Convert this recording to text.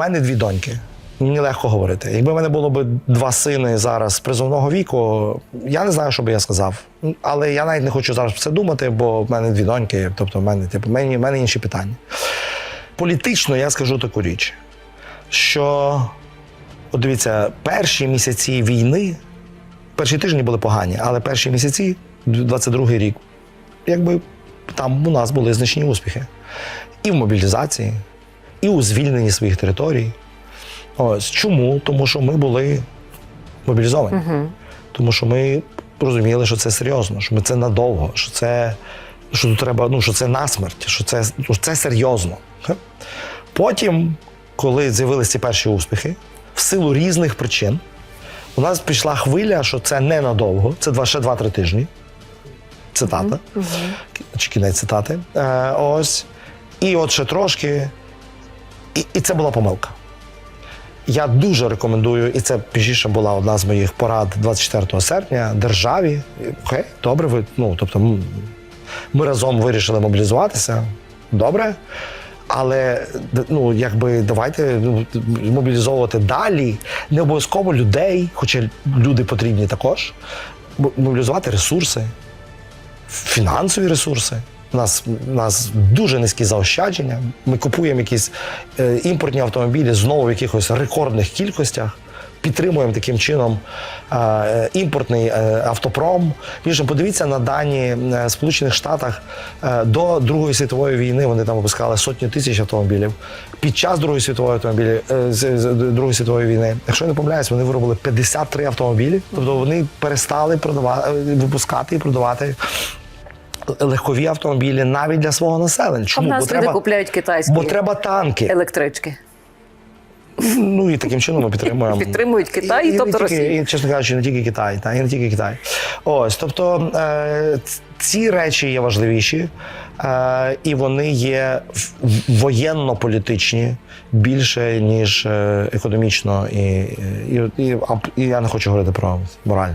У мене дві доньки. Мені легко говорити. Якби в мене було б два сини зараз призовного віку, я не знаю, що би я сказав. Але я навіть не хочу зараз про це думати, бо в мене дві доньки, тобто в мене, типу, в мене, в мене інші питання. Політично я скажу таку річ, що от дивіться, перші місяці війни, перші тижні були погані, але перші місяці, 22-й рік, якби там у нас були значні успіхи. І в мобілізації, і у звільненні своїх територій. Ось чому? Тому що ми були мобілізовані. Тому що ми розуміли, що це серйозно, що ми це надовго, що це що тут треба, ну що це насмерть, що це, ну, це серйозно. Потім, коли з'явилися ці перші успіхи, в силу різних причин, у нас пішла хвиля, що це ненадовго, це два, ще 2-3 тижні. Цитата. Чи кінець цитати. Е, ось. І от ще трошки. І, і це була помилка. Я дуже рекомендую, і це пізніше була одна з моїх порад 24 серпня державі. Окей, добре, ви ну тобто ми разом вирішили мобілізуватися. Добре. Але ну, якби давайте ну, мобілізовувати далі. Не обов'язково людей, хоча люди потрібні також. Мобілізувати ресурси, фінансові ресурси. У нас, у нас дуже низькі заощадження. Ми купуємо якісь е, імпортні автомобілі знову в якихось рекордних кількостях. Підтримуємо таким чином е, імпортний е, автопром. Більше подивіться на дані Сполучених Штатах до Другої світової війни. Вони там випускали сотні тисяч автомобілів. Під час Другої світової автомобілі Другої світової війни, якщо я не помиляюсь, вони виробили 53 автомобілі. Тобто вони перестали продавати випускати і продавати легкові автомобілі навіть для свого населення. А в Чому? нас люди купляють китайські бо треба танки. електрички. Ну і таким чином ми підтримуємо. Підтримують Китай, І- і тобто Росію. І, чесно кажучи, не тільки Китай, та і не тільки Китай. Ось, тобто е, ці речі є важливіші, е, і вони є воєнно-політичні більше, ніж е, економічно, і, і, і, і я не хочу говорити про мораль.